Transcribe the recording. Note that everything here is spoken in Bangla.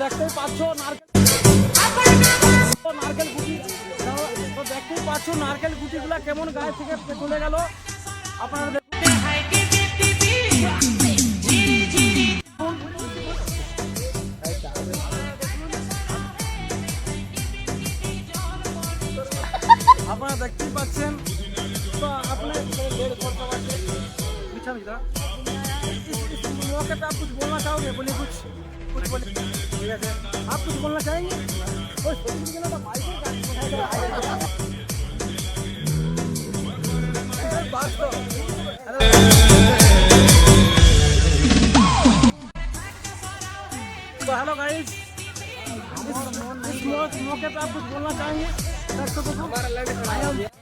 দেখতেই পাচ্ছ নারকেল নারকেল গুটি। তো দেখতেই পাচ্ছ নারকেল গুটিগুলো কেমন গায়ে থেকে চলে গেল। আপনারা আপনারা দেখতেই পাচ্ছেন। তো আপনার मौके पे आप कुछ बोलना चाहोगे? बोले कुछ। कुछ बोले ठीक है आप कुछ बोलना चाहेंगे? हेलो तो- गाइस तो इस मौके पे आप कुछ बोलना चाहेंगे? दर्शकों को तो